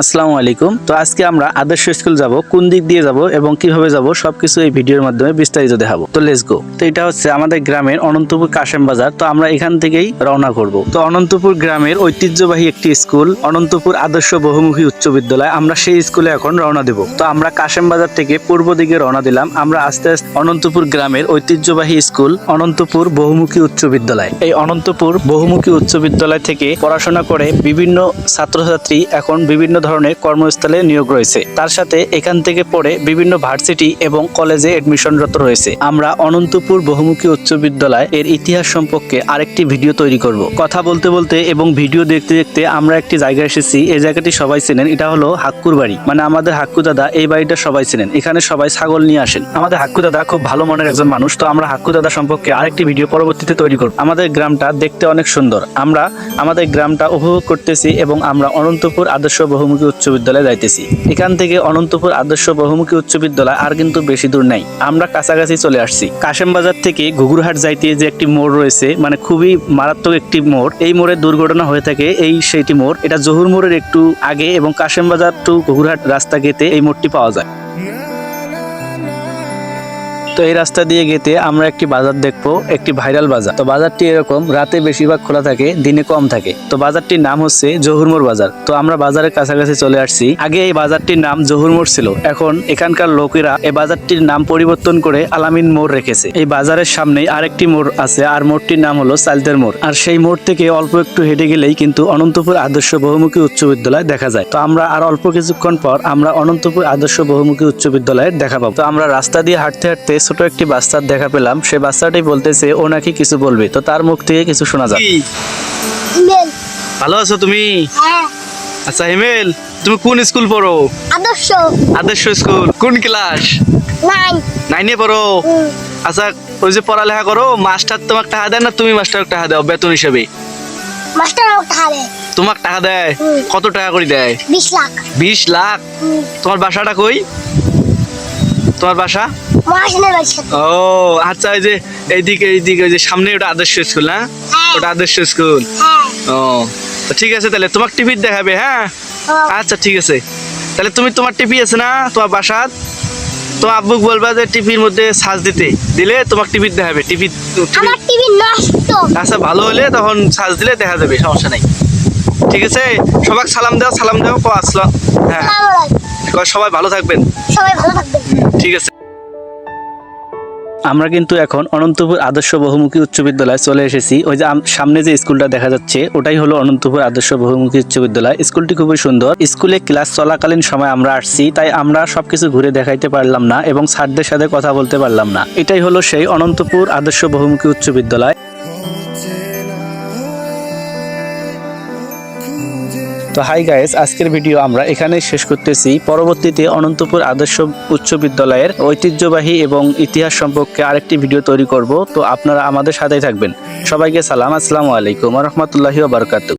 আসসালামু আলাইকুম। তো আজকে আমরা আদর্শ স্কুল যাব, কোন দিক দিয়ে যাব এবং কীভাবে যাব সবকিছু এই ভিডিওর মাধ্যমে বিস্তারিত দেখাবো। তো লেটস গো তো এটা হচ্ছে আমাদের গ্রামের অনন্তপুর কাশেম বাজার। তো আমরা এখান থেকেই রওনা করব। তো অনন্তপুর গ্রামের ঐতিহ্যবাহী একটি স্কুল, অনন্তপুর আদর্শ বহুমুখী উচ্চ বিদ্যালয়। আমরা সেই স্কুলে এখন রওনা দেব। তো আমরা কাশেম বাজার থেকে পূর্ব দিকে রওনা দিলাম। আমরা আস্তে আস্তে অনন্তপুর গ্রামের ঐতিহ্যবাহী স্কুল, অনন্তপুর বহুমুখী উচ্চ বিদ্যালয়। এই অনন্তপুর বহুমুখী উচ্চ বিদ্যালয় থেকে পড়াশোনা করে বিভিন্ন ছাত্রছাত্রী এখন বিভিন্ন ধরনের কর্মস্থলে নিয়োগ রয়েছে। তার সাথে এখান থেকে পড়ে বিভিন্ন ভার্সিটি এবং কলেজে এডমিশনরত রয়েছে। আমরা অনন্তপুর বহুমুখী উচ্চ বিদ্যালয় এর ইতিহাস সম্পর্কে আরেকটি ভিডিও তৈরি করব। কথা বলতে বলতে এবং ভিডিও দেখতে দেখতে আমরা একটি জায়গায় এসেছি। এই জায়গাটি সবাই চেনেন। এটা হলো হাক্কুর বাড়ি। মানে আমাদের হাক্কু দাদা এই বাড়িটা সবাই চেনেন। এখানে সবাই ছাগল নিয়ে আসেন। আমাদের হাক্কু দাদা খুব ভালো মনের একজন মানুষ। তো আমরা হাক্কু দাদা সম্পর্কে আরেকটি ভিডিও পরবর্তীতে তৈরি করব। আমাদের গ্রামটা দেখতে অনেক সুন্দর। আমরা, আমাদের গ্রামটা উপভোগ করতেছি এবং আমরা অনন্তপুর আদর্শ বহুমুখী উচ্চ বিদ্যালয়ে যাইতেছি। এখান থেকে অনন্তপুর আদর্শ বহুমুখী উচ্চ বিদ্যালয় আর কিন্তু বেশি দূর নাই। আমরা কাছাকাছি চলে আসছি। কাশেম বাজার থেকে ঘুঘুরহাট যাইতে যে একটি মোড় রয়েছে মানে খুবই মারাত্মক একটি মোড়, এই মোড়ে দুর্ঘটনা হয়ে থাকে এই সেইটি মোড়। এটা জহুর মোড়ের একটু আগে এবং কাশেম বাজার টু ঘুঘুরহাট রাস্তা গেতে এই মোড়টি পাওয়া যায়। তো এই রাস্তা দিয়ে গেতে আমরা একটি বাজার দেখব, একটি ভাইরাল বাজার। তো বাজারটি এরকম, রাতে বেশিরভাগ খোলা থাকে, দিনে কম থাকে। তো বাজারটির নাম হচ্ছে জহুরমোড় বাজার। তো আমরা বাজারের কাছাকাছি চলে আসছি। আগে এই বাজারটির নাম জহুরমোড় ছিল। এখন এখানকার লোকেরা এই বাজারটির নাম পরিবর্তন করে আলামিন মোড় রেখেছে। এই বাজারের সামনেই আরেকটি মোড় আছে, আর মোড়টির নাম হলো সালতের মোড়। আর সেই মোড় থেকে অল্প একটু হেঁটে গেলেই কিন্তু অনন্তপুর আদর্শ বহুমুখী উচ্চ বিদ্যালয় দেখা যায়। তো আমরা আর অল্প কিছুক্ষণ পর আমরা অনন্তপুর আদর্শ বহুমুখী উচ্চ বিদ্যালয়ের দেখা পাবো। তো আমরা রাস্তা দিয়ে হাঁটতে হাঁটতে ছোট একটি বাচ্চার দেখা পেলাম। সে বাচ্চাটি বলতেছে ও নাকি কিছু বলবে। তো তার মুখ থেকে কিছু শোনা যায় ইমেল। ভালো আছো তুমি? হ্যাঁ। আচ্ছা হিমেল তুমি কোন স্কুল পড়ো? আদর্শ। আদর্শ স্কুল কোন ক্লাস? নাইন। নাইনে পড়ো? আচ্ছা ওই যে পড়ালেখা করো মাস্টার তোমাকে টাকা দেয় না তুমি মাস্টার টাকা দাও বেতন হিসেবে? মাস্টার তোমাকে টাকা দেয়? কত টাকা করে দেয়? বিশ লাখ। বিশ লাখ? তোমার বাসাটা কই? তোমার বাসা? ও আচ্ছা ওই যে এইদিকে এইদিকে ওই যে সামনে ওটা আদর্শ স্কুল না হ্যাঁ। ওটা আদর্শ স্কুল। হ্যাঁ। ও ঠিক আছে তাহলে তোমাকে টিভি দেখাবে হ্যাঁ? আচ্ছা ঠিক আছে। তাহলে তুমি তোমার টিভি আছে না তোমার বাসাত তোমার আব্বুক বলবা যে টিভির মধ্যে সাজ দিতে দিলে তোমাকে টিভি দেখাবে টিভি আমার টিভি নষ্ট। আচ্ছা ভালো হলে তখন সাজ দিলে দেখা যাবে সমস্যা নাই। ঠিক আছে? সবাই সালাম দাও সালাম দাও কো আসলাম হ্যাঁ। সবাই ভালো থাকবেন। সবাই ভালো থাকবেন। ঠিক আছে। আমরা কিন্তু এখন অনন্তপুর আদর্শ বহুমুখী উচ্চ বিদ্যালয়ে চলে এসেছি। ওই যে সামনে যে স্কুলটা দেখা যাচ্ছে, ওটাই হলো অনন্তপুর আদর্শ বহুমুখী উচ্চ বিদ্যালয়। স্কুলটি খুবই সুন্দর। স্কুলে ক্লাস চলাকালীন সময় আমরা আসছি, তাই আমরা সবকিছু ঘুরে দেখাইতে পারলাম না এবং স্যারদের সাথে কথা বলতে পারলাম না। এটাই হলো সেই অনন্তপুর আদর্শ বহুমুখী উচ্চ বিদ্যালয়। তো হাই গায়েস আজকের ভিডিও আমরা এখানে শেষ করতেছি। পরবর্তীতে অনন্তপুর আদর্শ উচ্চ বিদ্যালয়ের ঐতিহ্যবাহী এবং ইতিহাস সম্পর্কে আরেকটি ভিডিও তৈরি করব। তো আপনারা আমাদের সাথেই থাকবেন। সবাইকে সালাম, আসসালামু আলাইকুম রহমতুল্লাহি বারকাতু